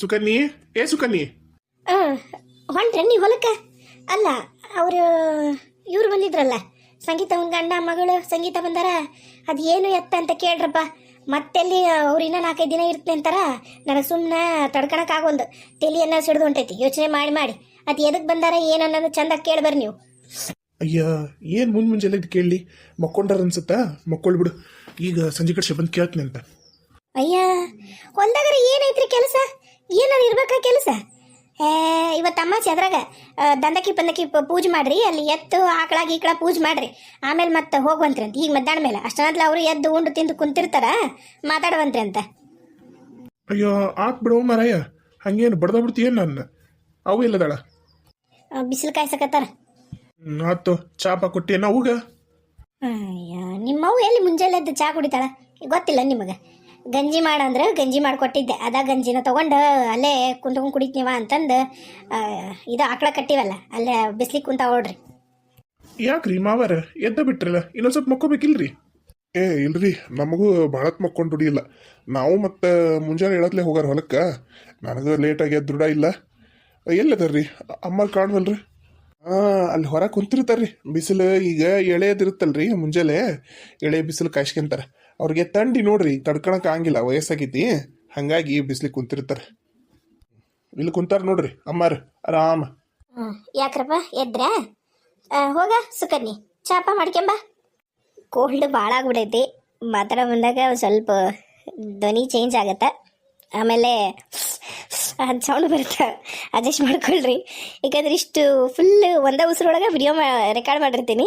ಸುಕನ್ನಿ? ಏ ಸುಕನ್ನಿ? ಹೊಂಟ್ರೆ ನೀ ಹೊಲಕ್ಕೆ? ಅಲ್ಲ ಅವರು ಇವ್ರು ಬಂದಿದ್ರಲ್ಲ? ಸಂಗೀತ ಒಂದು ಗಂಡ ಮಗಳು ಸಂಗೀತ ಬಂದಾರ? ಅದು ಏನು ಎತ್ತ ಅಂತ ಕೇಳ್ರಪ್ಪ. ಮತ್ತೆಲ್ಲಿ ಅವ್ರು ಇನ್ನೂ ನಾಲ್ಕೈದು ದಿನ ಇರ್ತನೆ ಅಂತಾರ? ನನಗೆ ಸುಮ್ಮನೆ ತಡ್ಕೊಳಕ್ಕಾಗೊಂದು ತಲಿಯನ್ನ ಸಿಡ್ದು ಹೊಂಟೈತಿ. ಯೋಚನೆ ಮಾಡಿ ಮಾಡಿ. ಅದು ಎದಕ್ಕೆ ಬಂದಾರ ಏನು ಅನ್ನೋದು ಚಂದ ಕೇಳ್ಬರ್ರಿ ನೀವು. ಅಯ್ಯ ಏನ್ ಮುಂದೆ ಮುಂಜಾನೆ ಕೇಳಿ ಮಕ್ಕೊಂಡಾರ ಅನ್ಸುತ್ತಾ? ಮಕ್ಕೊಳ್ ಬಿಡು. ಈಗ ಸಂಜೆ ಕಡೆ ಬಂದು ಕೇಳ್ತೀನಿ ಅಂತ. ಅಯ್ಯ ಹೊಲ್ದಾಗ ಏನೈತ್ರಿ ಕೆಲಸ? ಏನಾರು ಇರ್ಬೇಕಾ ಕೆಲಸ? ಏ ಇವತ್ತು ಅಮ್ಮಾಚಿ ಅದ್ರಾಗ ದಂದಕಿ ಪಂದಕಿ ಪೂಜೆ ಮಾಡ್ರಿ ಅಲ್ಲಿ ಎತ್ತು ಆಕಳ ಈಕಳ ಪೂಜೆ ಮಾಡ್ರಿ. ಆಮೇಲೆ ಮತ್ತೆ ಹೋಗುವಂತ್ರಿ ಅಂತ ಈಗ ಮಧ್ಯಾಹ್ನ ಮೇಲೆ. ಅಷ್ಟೊಂದ್ಲ ಅವರು ಎದ್ದು ಉಂಡು ತಿಂದು ಕುಂತಿರ್ತಾರ ಮಾತಾಡುವಂತ್ರಿ ಅಂತ ಅಯ್ಯೋ ಆಕ್ ಬಿಡು ಮಾರಾಯ. ಹಂಗೇನು ಬಡ್ದ ಬಿಡ್ತೀಯ ನನ್ನ? ಅವು ಇಲ್ಲದಳ. ಬಿಸಿಲು ಕಾಯ್ಸಕತ್ತಾರ. ಆತು ಚಾಪ ಕೊಟ್ಟಿಯೇನ ಅವಾಗ? ಅಯ್ಯ ನಿಮ್ಮವು ಎಲ್ಲಿ ಮುಂಜಾನೆ ಎದ್ದು ಚಾ ಕುಡಿತಾಳ? ಗೊತ್ತಿಲ್ಲ ನಿಮಗೆ. ಗಂಜಿ ಮಾಡಂದ್ರೆ ಗಂಜಿ ಮಾಡಿಕೊಟ್ಟಿದ್ದೆ. ಅದ ಗಂಜಿನ ತಗೊಂಡು ಅಲ್ಲೇ ಕುಂತ್ಕೊಂಡು ಕುಡಿತೀವ ಅಂತಂದು ಇದು ಆಕಳ ಕಟ್ಟಿವಲ್ಲ ಅಲ್ಲೇ ಬಿಸ್ಲಿಗೆ ಕುಂತ ಓಡ್ರಿ ಯಾಕ್ರಿ ಮಾವರ? ಎದ್ದ ಬಿಟ್ರಲ್ಲ ಇನ್ನೊಂದ್ ಸ್ವಲ್ಪ ಮಕ್ಕೋಬೇಕಿಲ್ರಿ? ಏ ಇಲ್ರಿ ನಮಗೂ ಭಾಳತ್ ಮಕ್ಕೊಂಡು ದುಡಿಯಿಲ್ಲ. ನಾವು ಮತ್ತೆ ಮುಂಜಾನೆ ಹೇಳತ್ಲೆ ಹೋಗಾರ ಹೊಲಕ್ಕೆ. ನನಗೆ ಲೇಟಾಗಿ ಎದ್ದು ದೃಢ ಇಲ್ಲ. ಎಲ್ಲದರ್ರಿ ಅಮ್ಮ ಕಾಣ್ವಲ್ರಿ? ಹಾಂ ಅಲ್ಲಿ ಹೊರ ಕುಂತಿರ್ತಾರ್ರಿ. ಬಿಸಿಲು ಈಗ ಎಳೆಯದಿರುತ್ತಲ್ರಿ ಮುಂಜಾನೆ. ಎಳೆ ಬಿಸಿಲು ಕಾಯ್ಸ್ಕೊಂತಾರೆ. ಅವ್ರಿಗೆ ತಂಡಿ ನೋಡ್ರಿ, ತಡ್ಕೊಳಕ್ ಆಗಂಗಿಲ್ಲ, ವಯಸ್ಸಾಗೈತಿ. ಹಂಗಾಗಿ ಬಿಸ್ಲಿ ಕುಂತಿರ್ತಾರೆ. ಇಲ್ಲಿ ಕುಂತಾರ ನೋಡ್ರಿ, ಅಮ್ಮಾರ, ಆರಾಮ. ಯಾಕ್ರಪ್ಪ, ಎದ್ರ? ಹೋಗ ಸುಕನ್ನಿ ಚಾಪ ಮಾಡ್ಕೊಂಬ. ಕೋಲ್ಡ್ ಭಾಳ ಆಗ್ಬಿಡೈತಿ ಮಾತಾಡೋ ಬಂದಾಗ ಸ್ವಲ್ಪ ಧ್ವನಿ ಚೇಂಜ್ ಆಗತ್ತೆ. ಆಮೇಲೆ ಅದು ಸೌಂಡ್ ಬರುತ್ತೆ. ಅಡ್ಜಸ್ಟ್ ಮಾಡ್ಕೊಳ್ರಿ. ಯಾಕಂದ್ರೆ ಇಷ್ಟು ಫುಲ್ ಒಂದೇ ಉಸಿರೊಳಗೆ ವಿಡಿಯೋ ರೆಕಾರ್ಡ್ ಮಾಡಿರ್ತೀನಿ.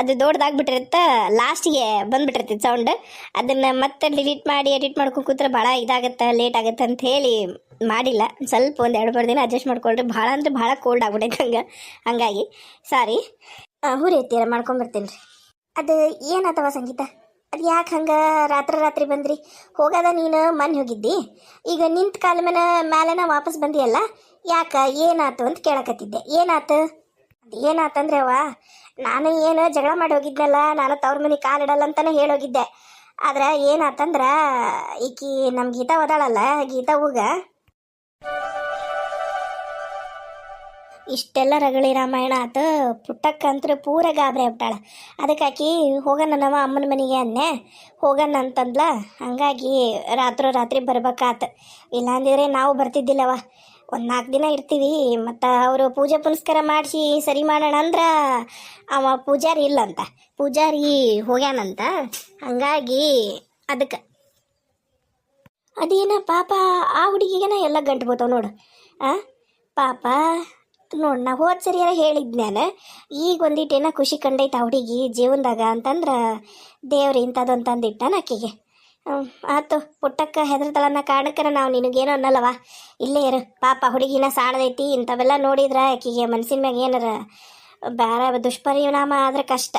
ಅದು ದೊಡ್ಡದಾಗ್ಬಿಟ್ಟಿರುತ್ತೆ ಲಾಸ್ಟಿಗೆ ಬಂದ್ಬಿಟ್ಟಿರ್ತೈತೆ ಸೌಂಡ್ ಅದನ್ನು ಮತ್ತೆ ಡಿಲೀಟ್ ಮಾಡಿ ಎಡಿಟ್ ಮಾಡ್ಕೊಂಡು ಕೂತ್ರೆ ಭಾಳ ಇದಾಗುತ್ತೆ ಲೇಟ್ ಆಗುತ್ತೆ ಅಂತ ಹೇಳಿ ಮಾಡಿಲ್ಲ. ಸ್ವಲ್ಪ ಒಂದು ಎರಡು ಮೂರು ದಿನ ಅಡ್ಜಸ್ಟ್ ಮಾಡ್ಕೊಳ್ರಿ. ಭಾಳ ಅಂದ್ರೆ ಭಾಳ ಕೋಲ್ಡ್ ಆಗ್ಬಿಟ್ಟೈತೆ ಹಂಗೆ. ಹಂಗಾಗಿ ಸಾರಿ ಹುರಿ ಎತ್ತೀರ ಮಾಡ್ಕೊಂಬರ್ತೀನಿ ರೀ. ಅದು ಏನಾತವ ಸಂಗೀತ? ಅದು ಯಾಕೆ ಹಂಗೆ ರಾತ್ರಿ ರಾತ್ರಿ ಬಂದ್ರಿ? ಹೋಗದ ನೀನು, ಮನೆ ಹೋಗಿದ್ದಿ? ಈಗ ನಿಂತ ಕಾಲ ಮೇಲೆ, ಮ್ಯಾಲೆನ ವಾಪಸ್ ಬಂದಿಯಲ್ಲ? ಯಾಕ, ಏನಾತು ಅಂತ ಕೇಳಕತ್ತಿದ್ದೆ. ಏನಾತು? ಅದು ಏನಾತಂದ್ರೆ ಅವ್ವ, ನಾನು ಏನು ಜಗಳ ಮಾಡಿ ಹೋಗಿದ್ನಲ್ಲ, ನಾನು ತವ್ರ ಮನೆ ಕಾಲಿಡಲ್ಲ ಅಂತಾನೆ ಹೇಳೋಗಿದ್ದೆ ಆದ್ರೆ ಏನಾತಂದ್ರ, ಈಕಿ ನಮ್ಮ ಗೀತಾ ಓದಾಳಲ್ಲ, ಗೀತಾ ಹೂಗ. ಇಷ್ಟೆಲ್ಲ ರಗಳಿ ರಾಮಾಯಣ ಆತ ಪುಟ್ಟಕ್ಕಂತ್ರ ಪೂರ ಗಾಬರಿ ಆಗ್ಬಿಟ್ಟಾಳ. ಅದಕ್ಕೆ ಆಕಿ ಹೋಗಣ ನಮ್ಮ ಅಮ್ಮನ ಮನೆಗೆ ಅನ್ನೆ ಹೋಗಣ ಅಂತಂದ್ಲ. ಹಂಗಾಗಿ ರಾತ್ರೋ ರಾತ್ರಿ ಬರ್ಬೇಕಾತ. ಇಲ್ಲಾಂದಿದ್ರೆ ನಾವು ಬರ್ತಿದ್ದಿಲ್ಲವ. ಒಂದು ನಾಲ್ಕು ದಿನ ಇರ್ತೀವಿ, ಮತ್ತು ಅವರು ಪೂಜೆ ಪುನಸ್ಕಾರ ಮಾಡಿಸಿ ಸರಿ ಮಾಡೋಣ ಅಂದ್ರೆ ಅವ ಪೂಜಾರಿ ಇಲ್ಲಂತ. ಪೂಜಾರಿ ಹೋಗ್ಯಾನಂತ. ಹಂಗಾಗಿ ಅದಕ್ಕೆ. ಅದೇನ ಪಾಪ, ಆ ಹುಡುಗಿಗೆನ ಎಲ್ಲ ಗಂಟು ಬೋತಾವ ನೋಡು. ಆ? ಪಾಪ ನೋಡು, ನಾ ಹೋದ ಸರಿಯಾರ ಹೇಳಿದ್ ನಾನು ಈಗ ಒಂದಿಟ್ಟೇನ ಖುಷಿ ಕಂಡೈತೆ ಆ ಹುಡುಗಿ ಜೀವನದಾಗ ಅಂತಂದ್ರೆ, ದೇವ್ರು ಇಂಥದ್ದೊಂದು ತಂದಿಟ್ಟಾನ ಆಕೆಗೆ. ಆತು, ಪುಟ್ಟಕ್ಕ ಹೆದರ್ತಾಳನ್ನ ಕಾರಣಕ್ಕರ ನಾವು ನಿನಗೇನೋ ಅನ್ನಲ್ಲವ ಇಲ್ಲೇ ಇರು, ಪಾಪ ಹುಡುಗಿನ ಸಾಣದೈತಿ ಇಂಥವೆಲ್ಲ ನೋಡಿದ್ರೆ ಆಕೆಗೆ ಮನ್ಸಿನ ಮ್ಯಾಗ ಏನಾರ ಬೇರೆ ದುಷ್ಪರಿಣಾಮ ಆದ್ರೆ ಕಷ್ಟ.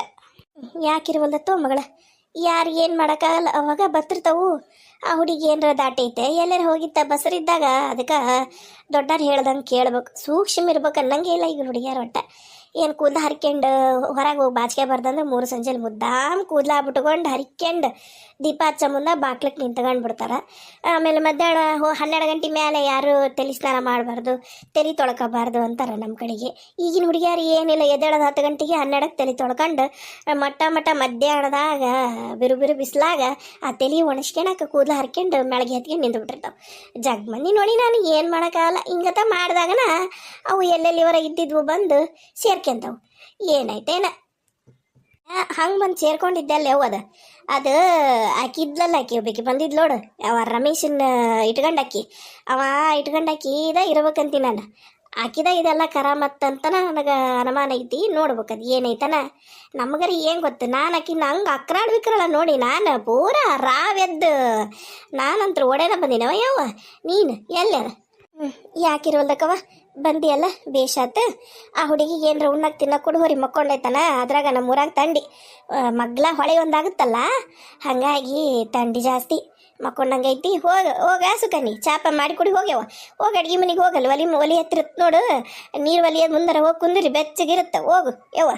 ಯಾಕಿರುವಲ್ದತ್ತೋ ಮಗಳ? ಯಾರು ಏನು ಮಾಡೋಕ್ಕಾಗಲ್ಲ, ಅವಾಗ ಬರ್ತಿರ್ತಾವು ಆ ಹುಡುಗಿ ಏನರ ದಾಟೈತೆ, ಎಲ್ಲರೂ ಹೋಗಿತ್ತ ಬಸರಿದ್ದಾಗ ಅದಕ್ಕೆ ದೊಡ್ಡವ್ರು ಹೇಳ್ದಂಗೆ ಕೇಳ್ಬೇಕು. ಸೂಕ್ಷ್ಮ ಇರ್ಬೇಕು ಅನ್ನಂಗೆ ಇಲ್ಲ ಈಗ ಹುಡುಗಿಯರ ಒಟ್ಟ. ಏನು ಕೂದಲು ಹರ್ಕೊಂಡು ಹೊರಗೆ ಹೋಗಿ ಬಾಚಿಗೆ ಬರ್ದಂದ್ರೆ ಮೂರು ಸಂಜೆಲಿ ಮುದ್ದಾಮ್ ಕೂದಲ ಬಿಟ್ಕೊಂಡು ಹರ್ಕೊಂಡು ದೀಪ ಹಚ್ಚ ಮುಂದೆ ಬಾಕ್ಲಕ್ಕೆ ನಿಂತ್ಕೊಂಡು ಬಿಡ್ತಾರೆ. ಆಮೇಲೆ ಮಧ್ಯಾಹ್ನ ಹೋ, ಹನ್ನೆರಡು ಗಂಟೆ ಮೇಲೆ ಯಾರು ತಲೆ ಸ್ನಾನ ಮಾಡಬಾರ್ದು, ತಲೆ ತೊಳ್ಕೊಬಾರ್ದು ಅಂತಾರೆ ನಮ್ಮ ಕಡೆಗೆ. ಈಗಿನ ಹುಡುಗಿಯರು ಏನಿಲ್ಲ, ಎದ್ದೇಳೋದು ಹತ್ತು ಗಂಟೆಗೆ ಹನ್ನೆರಡಕ್ಕೆ ತಲೆ ತೊಳ್ಕೊಂಡು ಮಟ್ಟ ಮಟ್ಟ ಮಧ್ಯಾಹ್ನದಾಗ ಬಿರು ಬಿರು ಬಿಸಿಲಾಗ ಆ ತಲೆ ಒಣಸ್ಕೊಳಕ್ಕೆ ಕೂದಲು ಹರ್ಕೊಂಡು ಮೆಳಗೆ ಹತ್ಕೊಂಡು ನಿಂತು ಬಿಟ್ಟಿರ್ತಾವೆ. ಜಗ್ ಮಂದಿ ನೋಡಿ ನಾನು ಏನು ಮಾಡೋಕ್ಕಾಗಲ್ಲ ಹಿಂಗತ್ತ ಮಾಡಿದಾಗನ ಅವು ಎಲ್ಲೆಲ್ಲಿವರ ಇದ್ದಿದ್ವು ಬಂದು ಸೇರ್ಕೊಂತವು ಏನಾಯ್ತೇನ? ಹಂಗೆ ಬಂದು ಸೇರ್ಕೊಂಡಿದ್ದಲ್ಲ ಯಾವ ಅದ ಅದು ಆಕಿ ಇದ್ಲಲ್ಲ ಆಕಿ ಒಬ್ಬಾಕಿ ಬಂದಿದ್ಲು ನೋಡು. ಅವ ರಮೇಶನ್ ಇಟ್ಕೊಂಡಾಕಿ. ಅವ ಇಟ್ಕೊಂಡಾಕಿ ಇದ ಇರ್ಬೇಕಂತಿ ನಾನು. ಆಕಿದ ಇದೆಲ್ಲ ಕರಾಮತ್ತಂತ ನನಗೆ ಅನುಮಾನ ಐತಿ ನೋಡ್ಬೇಕು ಅದು ಏನೈತನ. ನಮಗರಿ ಏನು ಗೊತ್ತು ನಾನು ಆಕಿ ನಂಗೆ ಅಕ್ರಾಡ್ ವಿಕ್ರಳ ನೋಡಿ ನಾನು ಪೂರ ರಾವೆದ್ದು ನಾನಂತ್ರ ಒಡೆನ ಬಂದಿನವ ಯಾವ ನೀನು ಎಲ್ಲ ಹ್ಞೂ ಯಾಕಿರುವಲ್ದಕ್ಕವ ಬಂದಿಯಲ್ಲ, ಬೇಷಾತ? ಆ ಹುಡುಗಿಗೆ ಏನರ ಉಣ್ಣಕ್ಕೆ ತಿನ್ನಕ್ಕೆ ಕೊಡು ಹೊರಿ ಮಕ್ಕೊಂಡೈತನ, ಅದ್ರಾಗ ನಮ್ಮ ಊರಾಗ ತಂಡಿ. ಮಗ್ಲ ಹೊಳೆ ಒಂದಾಗುತ್ತಲ್ಲ, ಹಾಗಾಗಿ ತಂಡಿ ಜಾಸ್ತಿ ಮಕ್ಕೊಂಡಂಗೈತಿ. ಹೋಗ ಹೋಗ ಸುಕನ್ನಿ ಚಾಪ ಮಾಡಿ ಕುಡಿ, ಹೋಗ್ಯವ. ಹೋಗಿ ಅಡ್ಗಿ ಮನೆಗೆ ಹೋಗಲ್ಲ ಒಲಿ ಒಲಿ ಹತ್ತಿರತ್ ನೋಡು. ನೀರು ಒಲಿಯೋದು ಮುಂದರ ಹೋಗಿ ಕುಂದ್ರಿ, ಬೆಚ್ಚಗಿರುತ್ತೆ, ಹೋಗು, ಯವ್ವ.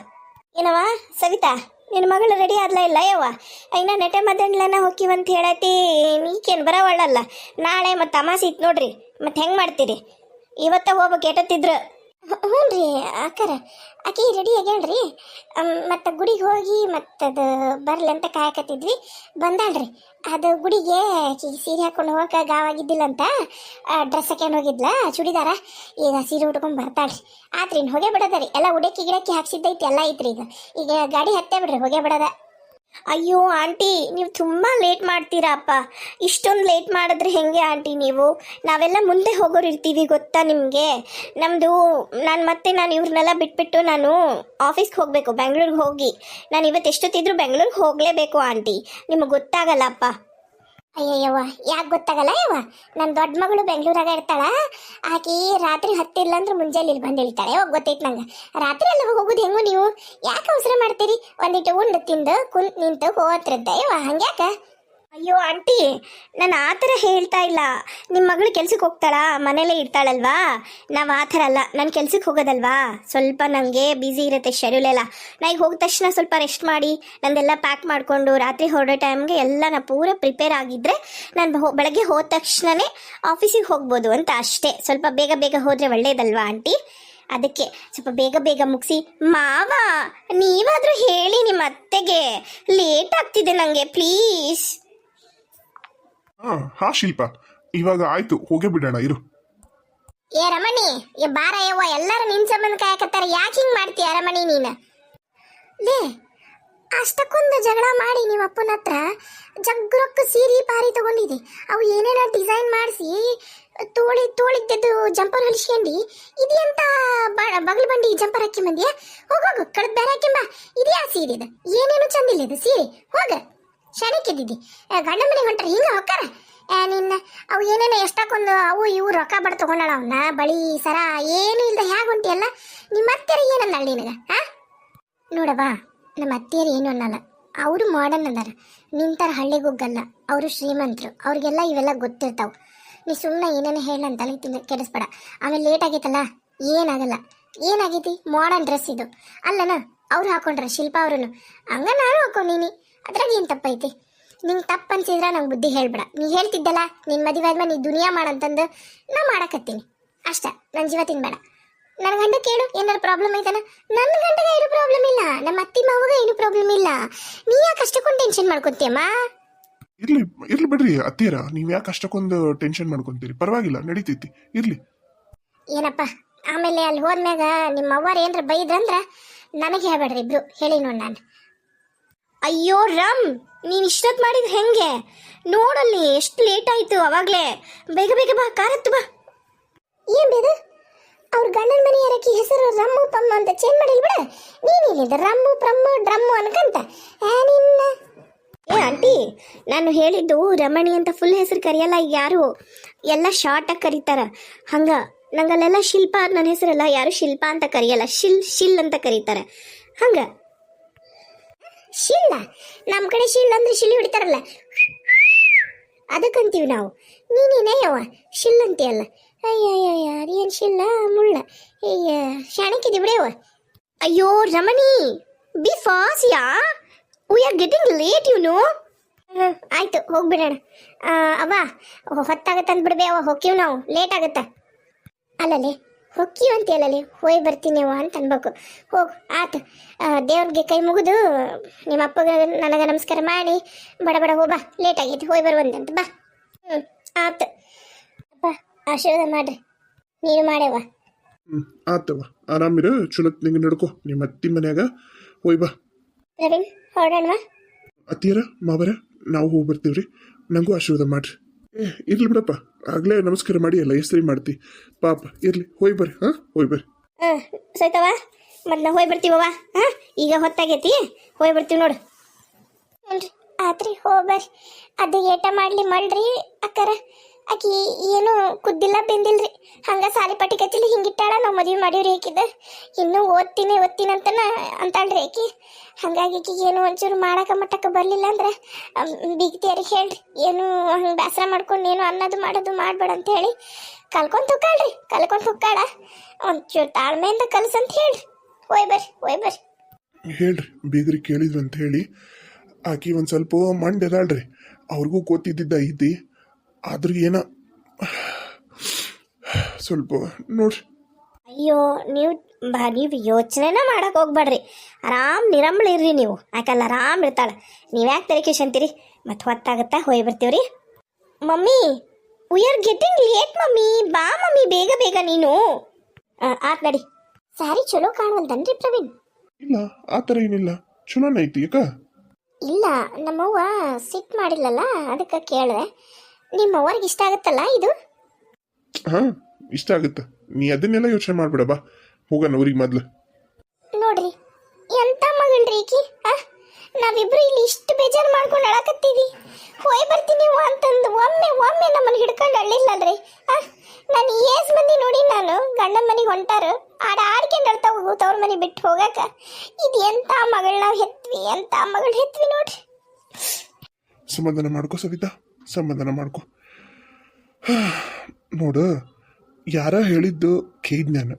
ಏನವ ಸವಿತಾ ನಿನ್ನ ಮಗಳು ರೆಡಿ ಆದ್ಲ ಇಲ್ಲ, ಯವ್ವ? ಇನ್ನ ನೆಟೆ ಮದ್ದಣ್ಲನ ಅಂತ ಹೇಳತಿ, ನೀಕೇನು ಬರವಳ್ಳಲ್ಲ ನಾಳೆ ಮತ್ತೆ ಅಮಾಸಿ ಇತ್ತು ನೋಡ್ರಿ ಮತ್ತೆ ಹೆಂಗೆ ಮಾಡ್ತೀರಿ? ಇವತ್ತ ಹೋಗ್ಬೇಕು ಕೆಟ್ಟತ್ತಿದ್ರ ಹ್ಞೂ ರೀ ಅಕ್ಕರ ರೆಡಿ ಆಗ್ಯಾಳ್ರಿ. ಮತ್ತು ಗುಡಿಗೆ ಹೋಗಿ ಮತ್ತದು ಬರಲಿ ಅಂತ ಕಾಯಕತ್ತಿದ್ವಿ. ಬಂದಾಳ್ರಿ. ಅದು ಗುಡಿಗೆ ಆಕಿಗೆ ಸೀರೆ ಹಾಕೊಂಡು ಹೋಗಕ್ಕೆ ಗಾವಾಗಿದ್ದಿಲ್ಲ ಅಂತ ಡ್ರೆಸ್ ಹಾಕ್ಯಂಡು ಹೋಗಿದ್ಲ, ಚೂಡಿದಾರ. ಈಗ ಸೀರೆ ಉಟ್ಕೊಂಡು ಬರ್ತಾಳ್ರಿ. ಆತ್ರಿ ಹೊಗೆ ಬಿಡೋದ ರೀ. ಎಲ್ಲ ಉಡಕ್ಕಿ ಗಿಡಕ್ಕಿ ಹಾಕ್ಸಿದ್ದೈತಿ, ಎಲ್ಲ ಐತ್ರಿ ಈಗ. ಈಗ ಗಾಡಿ ಹತ್ತೇ ಬಿಡ್ರಿ, ಹೋಗೇ ಬಿಡೋದ. ಅಯ್ಯೋ, ಆಂಟಿ, ನೀವು ತುಂಬ ಲೇಟ್ ಮಾಡ್ತೀರಾ ಅಪ್ಪ. ಇಷ್ಟೊಂದು ಲೇಟ್ ಮಾಡಿದ್ರೆ ಹೆಂಗೆ ಆಂಟಿ ನೀವು? ನಾವೆಲ್ಲ ಮುಂದೆ ಹೋಗೋರು ಇರ್ತೀವಿ ಗೊತ್ತಾ ನಿಮಗೆ? ನಮ್ಮದು ನಾನು ಮತ್ತೆ ನಾನು ಇವ್ರನ್ನೆಲ್ಲ ಬಿಟ್ಬಿಟ್ಟು ನಾನು ಆಫೀಸ್ಗೆ ಹೋಗಬೇಕು, ಬೆಂಗಳೂರಿಗೆ ಹೋಗಿ. ನಾನು ಇವತ್ತು ಎಷ್ಟೊತ್ತಿದ್ರು ಬೆಂಗಳೂರಿಗೆ ಹೋಗಲೇಬೇಕು ಆಂಟಿ. ನಿಮಗೆ ಗೊತ್ತಾಗಲ್ಲ ಅಪ್ಪ. ಅಯ್ಯಯ್ಯವ್ವ, ಯಾಕೆ ಗೊತ್ತಾಗಲ್ಲ ಯವ್ವ? ನನ್ನ ದೊಡ್ಡ ಮಗಳು ಬೆಂಗಳೂರಾಗ ಇರ್ತಾಳ, ಆಕಿ ರಾತ್ರಿ ಹತ್ತಿಲ್ಲ ಅಂದ್ರೆ ಮುಂಜಾನೆ ಇಲ್ಲಿ ಬಂದು ಇಳ್ತಾಳೆ ಯಾವಾಗ ಗೊತ್ತೈತೆ ನಂಗೆ. ರಾತ್ರಿ ಎಲ್ಲ ಹೋಗೋದು ಹೆಂಗು ನೀವು? ಯಾಕೆ ಅವಸರ ಮಾಡ್ತೀರಿ? ಒಂದಿಟ್ಟು ಉಂಡು ತಿಂದು ಕುಂತ್ ನಿಂತು ಹೋತ್ರದ್ದ ಯವ್ವ, ಹಂಗ್ಯಾಕ? ಅಯ್ಯೋ, ಆಂಟಿ, ನಾನು ಆ ಥರ ಹೇಳ್ತಾ ಇಲ್ಲ. ನಿಮ್ಮ ಮಗಳು ಕೆಲ್ಸಕ್ಕೆ ಹೋಗ್ತಾಳಾ? ಮನೇಲೇ ಇರ್ತಾಳಲ್ವಾ? ನಾವು ಆ ಥರ ಅಲ್ಲ, ನಾನು ಕೆಲ್ಸಕ್ಕೆ ಹೋಗೋದಲ್ವಾ? ಸ್ವಲ್ಪ ನನಗೆ ಬ್ಯುಸಿ ಇರುತ್ತೆ ಶೆಡ್ಯೂಲ್ ಎಲ್ಲ. ನಾ ಈಗ ಹೋಗಿದ ತಕ್ಷಣ ಸ್ವಲ್ಪ ರೆಸ್ಟ್ ಮಾಡಿ, ನಂದೆಲ್ಲ ಪ್ಯಾಕ್ ಮಾಡಿಕೊಂಡು ರಾತ್ರಿ ಹೊರಡೋ ಟೈಮ್ಗೆ ಎಲ್ಲ ನಾ ಪೂರ ಪ್ರಿಪೇರ್ ಆಗಿದ್ದರೆ ನಾನು ಬೆಳಗ್ಗೆ ಹೋದ ತಕ್ಷಣವೇ ಆಫೀಸಿಗೆ ಹೋಗ್ಬೋದು ಅಂತ ಅಷ್ಟೇ. ಸ್ವಲ್ಪ ಬೇಗ ಬೇಗ ಹೋದರೆ ಒಳ್ಳೇದಲ್ವಾ ಆಂಟಿ? ಅದಕ್ಕೆ ಸ್ವಲ್ಪ ಬೇಗ ಬೇಗ ಮುಗಿಸಿ. ಮಾವ, ನೀವಾದರೂ ಹೇಳಿ ನಿಮ್ಮ ಅತ್ತೆಗೆ. ಲೇಟ್ ಆಗ್ತಿದೆ ನನಗೆ ಪ್ಲೀಸ್ ಹಾ ಹಾ, ಶಿಲ್ಪ. ಇವಾಗ ಆಯ್ತು, ಹೋಗೇ ಬಿಡೋಣ, ಇರು. ಏ, ರಮಣಿ, ಏ, ಬಾರ, ಯವ್ವ, ಎಲ್ಲರೂ ನಿನ್ ಸಂಬಂಧ ಕಾಯಕತ್ತಾರ. ಯಾಕೆ ಹಿಂಗ್ ಮಾಡ್ತೀಯ, ರಮಣಿ, ನೀನು? ಲೇ, ಅಷ್ಟಕ್ಕೊಂದು ಜಗಳ ಮಾಡಿ ನಿಮ್ಮ ಅಪ್ಪನ ಹತ್ರ ಜಗ್ರೊಕ್ಕ ಸೀರೆ ಪಾರಿ ತಗೊಂಡಿದೆ ಅವು ಏನೇನೋ ಡಿಸೈನ್ ಮಾಡಿಸಿ, ತೋಳಿ ತೋಳಿದ್ದದ್ದು ಜಂಪರ್ ಹೊಲಿಸ್ಕೊಂಡು ಎಂತ ಬಗಲ್ ಬಂಡಿ ಜಂಪರ್ ಹಾಕಿ ಬಂದಿಯಾ ಹೋಗೋಗು ಕಳೆದ ಬೇರೆ ಹಾಕಿಂಬ ಇದ್ಯಾ ಸೀರೆ ಇದು ಏನೇನು ಚಂದಿಲ್ಲ ಇದು, ಸೀರೆ. ಹೋಗ. ಶನಿಕಿದ್ದಿದ್ದಿ ಗಂಡ ಮನೆ ಹೊಂಟ್ರೆ ಹಿಂಗೆ ಹೊಕ್ಕಾರ? ನಿನ್ನ ಅವು ಏನೇನೋ ಎಷ್ಟಕ್ಕೊಂದು ಅವು ಇವು ರೊಕ್ಕ ಬಡ ತಗೊಂಡಳ ಅವನ್ನ ಬಳಿ ಸರ ಏನು ಇಲ್ದ ಹ್ಯಾಗ ಹೊಂಟಿಯಲ್ಲ? ನಿಮ್ಮ ಅತ್ತೆಯರು ಏನಲ್ಲ ನಿನಗೆ ಹಾ ನೋಡವಾ ನಮ್ಮ ಅತ್ತೆಯರು ಏನು ಅನ್ನಲ್ಲ. ಅವರು ಮಾಡರ್ನ್ ಅದಾರ ನಿಂತರ ಹಳ್ಳಿಗುಗ್ಗಲ್ಲ ಅವರು ಶ್ರೀಮಂತರು. ಅವ್ರಿಗೆಲ್ಲ ಇವೆಲ್ಲ ಗೊತ್ತಿರ್ತಾವೆ. ನೀ ಸುಮ್ಮನೆ ಏನೇನು ಹೇಳಂತ ತಲೆ ಕೆಡಿಸ್ಬೇಡ. ಆಮೇಲೆ ಲೇಟ್ ಆಗೈತಲ್ಲ, ಏನಾಗಲ್ಲ. ಏನಾಗೈತಿ? ಮಾಡರ್ನ್ ಡ್ರೆಸ್ ಇದು. ಅಲ್ಲನ, ಅವ್ರು ಹಾಕೊಂಡ್ರ ಶಿಲ್ಪ ಅವರು ಹಂಗ ನಾನು ಹಾಕೊಂಡೀನಿ. ಅದ್ರಾಗ ಏನು ತಪ್ಪೈತಿ ನಿಂಗೆ ತಪ್ಪು ಅನ್ಸಿದ್ರ ನಂಗೆ ಬುದ್ಧಿ ಹೇಳ್ಬೇಡ. ನೀ ಹೇಳ್ತಿದ್ದಲ್ಲ ನಿನ್ನ ಮದುವೆ ಆದ್ಮೇಲೆ ನೀ ದುನಿಯಾ ಮಾಡಂತಂದು ನಾ ಮಾಡಕತ್ತೀನಿ. ಅಷ್ಟ ನನ್ನ ಜೀವ ತಿನ್ಬೇಡ. ನನ್ನ ಗಂಡ ಕೇಳು ಏನಾರು ಪ್ರಾಬ್ಲಮ್ ಐತನ? ನನ್ನ ಗಂಡಗ ಏನು ಪ್ರಾಬ್ಲಮ್ ಇಲ್ಲ ನಮ್ಮ ಅತ್ತಿ ಮಾವಾಗ ಏನು ಪ್ರಾಬ್ಲಮ್ ಇಲ್ಲ. ನೀ ಯಾಕೆ ಅಷ್ಟಕ್ಕೊಂದು ಟೆನ್ಷನ್ ಮಾಡ್ಕೊತೀಯಮ್ಮ ಇರ್ಲಿ ಇರ್ಲಿ ಬಿಡ್ರಿ ಅತ್ತೀರ ನೀವು ಯಾಕೆ ಅಷ್ಟಕ್ಕೊಂದು ಟೆನ್ಷನ್ ಮಾಡ್ಕೊಂತೀರಿ? ಪರವಾಗಿಲ್ಲ ನಡೀತೈತಿ. ಇರ್ಲಿ. ಏನಪ್ಪ ಆಮೇಲೆ ಅಲ್ಲಿ ಹೋದ್ಮ್ಯಾಗ ನಿಮ್ಮ ಅವ್ವಾರ ಏನ್ರ ಬೈದ್ರಂದ್ರ ನನಗೆ ಹೇಳ್ಬೇಡ್ರಿ ಇಬ್ರು. ಹೇಳಿ ನೋಡಿ ನಾನು. ಅಯ್ಯೋ ರಮ್ ನೀನು ಇಷ್ಟೊತ್ತು ಮಾಡಿದ್ ಹೆಂಗೆ? ನೋಡಲ್ಲಿ ಎಷ್ಟು ಲೇಟ್ ಆಯ್ತು ಅವಾಗ್ಲೇ. ಬೇಗ ಬೇಗ ಬಾ ಕಾರತ್ತು ಬಾ. ಏನ್ ಬೇದು ಅವ್ರ ಗಂಡನ ಮನೆ ಯಾರಕ್ಕೆ ಹೆಸರು ರಮ್ಮು ಪಮ್ಮ ಅಂತ ಚೇಂಜ್ ಮಾಡಿಲ್ ಬಿಡ. ನೀನು ಇಲ್ಲಿದ್ದ ರಮ್ಮು ಪ್ರಮ್ಮು ಡ್ರಮ್ಮು ಅನ್ಕಂತ. ನಿನ್ನ. ಏ ಆಂಟಿ ನಾನು ಹೇಳಿದ್ದು ರಮಣಿ ಅಂತ ಫುಲ್ ಹೆಸರು ಕರೆಯಲ್ಲ ಯಾರು? ಎಲ್ಲ ಶಾರ್ಟಾಗಿ ಕರೀತಾರ. ಹಂಗ ನಂಗಲ್ಲೆಲ್ಲ ಶಿಲ್ಪ ನನ್ನ ಹೆಸರಲ್ಲ ಯಾರು ಶಿಲ್ಪ ಅಂತ ಕರೆಯಲ್ಲ ಶಿಲ್ ಶಿಲ್ ಅಂತ ಕರೀತಾರೆ. ಹಂಗ ಶಿಲ್ಲ ನಮ್ಮ ಕಡೆ ಶಿಲ್ ಅಂದ್ರೆ ಶಿಲಿ ಹೊಡಿತಾರಲ್ಲ ಅದಕ್ಕಂತೀವಿ ನಾವು ನೀನೇನೇ ಯವ್ವ ಶಿಲ್ ಅಂತೀಯಲ್ಲ ಅಯ್ಯಯ್ಯ ಅದೇನು ಶಿಲ್ಲ ಮುಳ್ಳ ಅಯ್ಯ ಶಾಣಕ್ಕಿದಿ ಬಿಡೇವ ಅಯ್ಯೋ Ramani be fast yeah we are getting late you know ಆಯ್ತು ಹೋಗ್ಬಿಡೋಣ ಆ, ಅವ್ವ ಹೊತ್ತಾಗತ್ತೆ ಅಂದ್ಬಿಡ್ಬೇ ಅವ ಹೋಗ್ತೀವಿ ನಾವು ಲೇಟ್ ಆಗುತ್ತೆ ಅಲ್ಲಲ್ಲಿ ಹೊಕ್ಕೀವಿ ಅಂತೀಯಲ್ಲಲ್ಲಿ ಹೋಯ್ ಬರ್ತೀನಿ ಅವ್ವ ಅಂತ ಅನ್ಬೇಕು. ಹೋಗು ಆತು. ದೇವ್ರಿಗೆ ಕೈ ಮುಗಿದು ನಿಮ್ಮ ಅಪ್ಪಗೆ ನನಗೆ ನಮಸ್ಕಾರ ಮಾಡಿ. ಬಡ ಬಡ ಹೋಗ ಬಾ. ಲೇಟ್ ಆಗೈತಿ. ಹೋಯ್ ಒಂದಂತ. ಬಾ. ಹ್ಞೂ ಆತು. ಅಪ್ಪ ಆಶೀರ್ವಾದ ಮಾಡ್ರಿ. ನೀನು ಮಾಡೇವ ಹ್ಞೂ ಆತವ ಆರಾಮಿರು ಚಲೋ ನಿಂಗೆ ನಡ್ಕೋ. ನಿಮ್ಮ ಅತ್ತಿ ಮನ್ಯಾಗ. ಹೋಯ್ ಬಾ. ಪ್ರವೀಣ್ ಹೊರಡೋಣವಾ? ಅತ್ತಿಯರ ಮಾವರ ನಾವು ಹೋಗಿ ಬರ್ತೀವ್ರಿ. ನಂಗೂ ಆಶೀರ್ವಾದ ಮಾಡ್ರಿ. ಏ ಇರ್ಲಿ ಬಿಡಪ್ಪ. ಆಗ್ಲೇ ನಮಸ್ಕಾರ ಮಾಡಿ ಅಲ್ಲ ಹೆಸರಿ ಮಾಡ್ತಿ. ಪಾಪ ಇರ್ಲಿ ಹೋಯ್ ಬರ್ರಿ ಹಾ? ಹೋಯ್ ಬರ್ರಿ. ಹಾಂ ಸೈತವ ನಾವು ಹೋಗಿ ಬರ್ತೀವವ್ವ? ಹಾಂ? ಈಗ ಹೊತ್ತಾಗೈತಿ? ಹೋಗಿ ಬರ್ತೀವಿ ನೋಡು. ಹ್ಞೂ ಆತ್ರಿ ಹೋಗ್ಬರ್ರಿ ಅದು ಏಟ ಮಾಡಲಿ ಮಾಡ್ರಿ ಅಕ್ಕರ. ಆಕಿ ಏನು ಕುದ್ದಿಲ್ಲ ಬೆಂದಿಲ್ರಿ. ಹಂಗ ಸಾಲಿ ಪಟ್ಟಿ ಕಚ್ಚಲಿ ಹಿಂಗಿಟ್ಟಾಳ ನಾವು ಮದುವೆ ಮಾಡೀವ್ರಿ ಆಕಿದ ಇನ್ನೂ ಓದ್ತೀನಿ ಓದ್ತೀನಿ ಅಂತನ ಅಂತಾಳ್ರಿ ಆಕಿ. ಹಂಗಾಗಿ ಆಕಿಗೆ ಏನು ಒಂಚೂರು ಮಾಡಕ ಮಟ್ಟಕ್ಕೆ ಬರಲಿಲ್ಲ ಅಂದ್ರೆ ಬೀಗ್ತಿಯರಿಗೆ ಹೇಳ್ರಿ. ಏನು ಹಂಗೆ ಬೇಸರ ಮಾಡ್ಕೊಂಡು ಏನು ಅನ್ನೋದು ಮಾಡೋದು ಮಾಡಬೇಡ ಅಂತ ಹೇಳಿ ಕಲ್ಕೊಂಡು ತುಕ್ಕಾಳ್ರಿ ಕಲ್ಕೊಂಡು ತುಕ್ಕಾಳ ಒಂಚೂರು ತಾಳ್ಮೆಯಿಂದ ಕಲ್ಸಂತ ಹೇಳ್ರಿ. ಹೋಯ್ ಬರ್ರಿ ಹೋಯ್ ಬರ್ರಿ. ಹೇಳ್ರಿ, ಬೀಗ್ರಿ ಕೇಳಿದ್ರು ಅಂತ ಹೇಳಿ ಆಕಿ ಒಂದು ಸ್ವಲ್ಪ ಮಂಡ್ಯದಾಳ್ರಿ. ಅವ್ರಿಗೂ ಗೊತ್ತಿದ್ದಿದ್ದ ಐತಿ. ಆದ್ರೂ ಏನ ಸ್ವಲ್ಪ ನೋಡ್ರಿ. ಅಯ್ಯೋ ನೀವು ಬಾ ನೀವು ಯೋಚನೆನ ಮಾಡಕ್ ಹೋಗ್ಬೇಡ್ರಿ. ಆರಾಮ್ ನಿರಂಬಳಿರ್ರಿ ನೀವು. ಯಾಕಲ್ಲ ಆರಾಮ್ ಇರ್ತಾಳೆ. ನೀವು ಯಾಕೆ ತಲೆ ಅಂತೀರಿ ಮತ್ತೆ ಹೊತ್ತಾಗತ್ತಾ ಹೋಗಿ ಬರ್ತೀವ್ರಿ? Mummy we are getting late mummy. ಬಾ ಮಮ್ಮಿ ಬೇಗ ಬೇಗ ನೀನು. ಆತ್ ನಡಿ. ಸಾರಿ ಚಲೋ ಕಾಣುವಲ್ದನ್ರಿ ಪ್ರವೀಣ್. ಇಲ್ಲ ಆತರ ಥರ ಏನಿಲ್ಲ. ಚಲೋನ ಐತಿ ಈಗ ಇಲ್ಲ ನಮ್ಮವ್ವ ಸಿಟ್ ಮಾಡಿಲ್ಲಲ್ಲ ಅದಕ್ಕೆ ಕೇಳಿದೆ. ನಿಮ್ಮವ್ವರಿಗೆ ಇಷ್ಟ ಆಗುತ್ತಲ್ಲ ಇದು? ಹಾ ಇಷ್ಟ ಆಗುತ್ತೆ. ನೀ ಅದನ್ನೆಲ್ಲ ಯೋಚನೆ ಮಾಡ್ಬೇಡ ಬಾ. ಹೋಗೋಣ ಊರಿಗೆ ಮೊದ್ಲು. ನೋಡ್ರಿ ಎಂತ ಮಗಳ್ರಿ ಈಕಿ ಆ? ನಾವಿಬ್ರು ಇಲ್ಲಿ ಇಷ್ಟು ಬೇಜಾರು ಮಾಡ್ಕೊಂಡು ಅಳಕತ್ತೀವಿ ಹೋಯ್ ಬರ್ತೀನಿ ಅವ್ವ ಅಂತಂದು ಒಮ್ಮೆ ಒಮ್ಮೆ ನಮ್ಮನ್ನ ಹಿಡ್ಕೊಂಡು ಅಳ್ಳಿಲ್ಲಲ್ರಿ ಆ? ನಾನು ಏಸ್ ಮಂದಿ ನೋಡಿ ನಾನು ಗಂಡನ ಮನೆಗೆ ಹೊಂಟಾರು ಆಡ ಆಡ್ಕೊಂಡು ಅಳ್ತಾ ಹೋಗು ತವ್ರ ಮನೆ ಬಿಟ್ಟು ಹೋಗಾಕ. ಇದು ಎಂತ ಮಗಳ್ ನಾವು ಹೆತ್ವಿ ಎಂತ ಮಗಳು ಹೆತ್ವಿ ನೋಡ್ರಿ. ಸಮಾಧಾನ ಮಾಡ್ಕೋ ಸವಿತಾ. ಸಮಾಧಾನ ಮಾಡ್ಕೊ. ನೋಡು, ಯಾರ ಹೇಳಿದ್ದು ಕೇಜ್ಞಾನ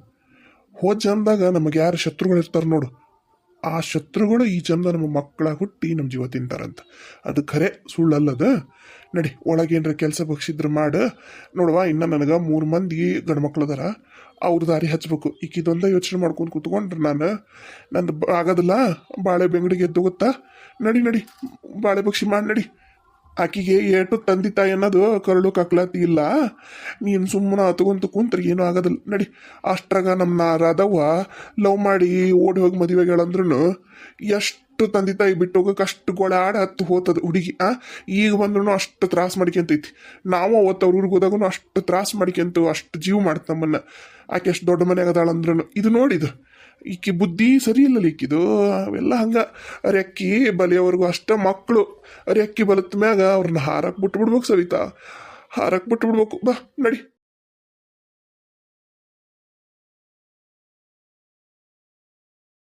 ಹೋದ ಜನ್ಮದಾಗ ನಮಗೆ ಯಾರು ಶತ್ರುಗಳು ಇರ್ತಾರೆ ನೋಡು. ಆ ಶತ್ರುಗಳು ಈ ಜನ್ಮ ನಮ್ಮ ಮಕ್ಕಳ ಹುಟ್ಟಿ ನಮ್ಮ ಜೀವ ತಿಂತಾರಂತ. ಅದು ಖರೆ ಸುಳ್ಳಲ್ಲದ? ನಡಿ, ಒಳಗೇನ್ರ ಕೆಲಸ ಬಗ್ಸಿದ್ರೆ ಮಾಡು. ನೋಡುವ, ಇನ್ನು ನನಗೆ ಮೂರು ಮಂದಿ ಗಂಡು ಮಕ್ಳು ಅದಾರ. ಅವ್ರ ದಾರಿ ಹಚ್ಬೇಕು. ಈಕಿದೊಂದೇ ಯೋಚನೆ ಮಾಡ್ಕೊಂಡು ಕೂತ್ಕೊಂಡ್ರೆ ನಾನು. ನಂದು ಆಗೋದಿಲ್ಲ? ಬಾಳೆ ಬೆಂಗಡಿಗೆ ಎದ್ದು ಗೊತ್ತಾ? ನಡಿ ನಡಿ, ಬಾಳೆ ಬಗ್ಸಿ ಮಾಡಿ, ನಡಿ. ಆಕಿಗೆ ಏಟು ತಂದೆ ತಾಯಿ ಅನ್ನೋದು ಕರಳು ಕಕ್ಲಾತಿ ಇಲ್ಲ. ನೀನು ಸುಮ್ಮನೆ ಹತ್ಕೊಂತ ಕುಂತ್ರೆ ಏನೂ ಆಗೋದಿಲ್ಲ. ನಡಿ, ಅಷ್ಟ್ರಾಗ ನಮ್ಮ ರಾಧವ್ವ ಲವ್ ಮಾಡಿ ಓಡಿ ಹೋಗಿ ಮದುವೆಗಳಂದ್ರೂ ಎಷ್ಟು ತಂದೆ ತಾಯಿ ಬಿಟ್ಟು ಹೋಗಕ್ಕೆ ಅಷ್ಟು ಗೋಳಾಡ ಹತ್ತು ಹೋತದ ಹುಡುಗಿ, ಆ? ಈಗ ಬಂದ್ರೂ ಅಷ್ಟು ತ್ರಾಸ ಮಾಡ್ಕೊಂತೈತಿ. ನಾವು ಅವತ್ತು ಅವ್ರ ಊರಿಗೆ ಹೋದಾಗೂ ಅಷ್ಟು ತ್ರಾಸ ಮಾಡ್ಕೊಂತು ಅಷ್ಟು ಜೀವ ಮಾಡ್ತ ನಮ್ಮನ್ನು. ಆಕೆ ಎಷ್ಟು ದೊಡ್ಡ ಮನೆ ಆಗದಾಳಂದ್ರೂ ಇದು ನೋಡಿದು ಈಕಿ ಬುದ್ಧಿ ಸರಿ ಇಲ್ಲಲ್ಲ ಈಕಿದು ಅವೆಲ್ಲ ಹಂಗ. ಅಕ್ಕಿ, ಬಲಿಯವರೆಗೂ ಅಷ್ಟ ಮಕ್ಕಳು ರೆಕ್ಕಿ ಬಲತ್ ಮ್ಯಾಗ ಅವ್ರನ್ನ ಹಾರಕ್ ಬಿಟ್ಟು ಬಿಡ್ಬೇಕು ಸವಿತಾ. ಹಾರಕ್ ಬಿಟ್ಟು ಬಿಡ್ಬೇಕು ಬಾ, ನಡಿ.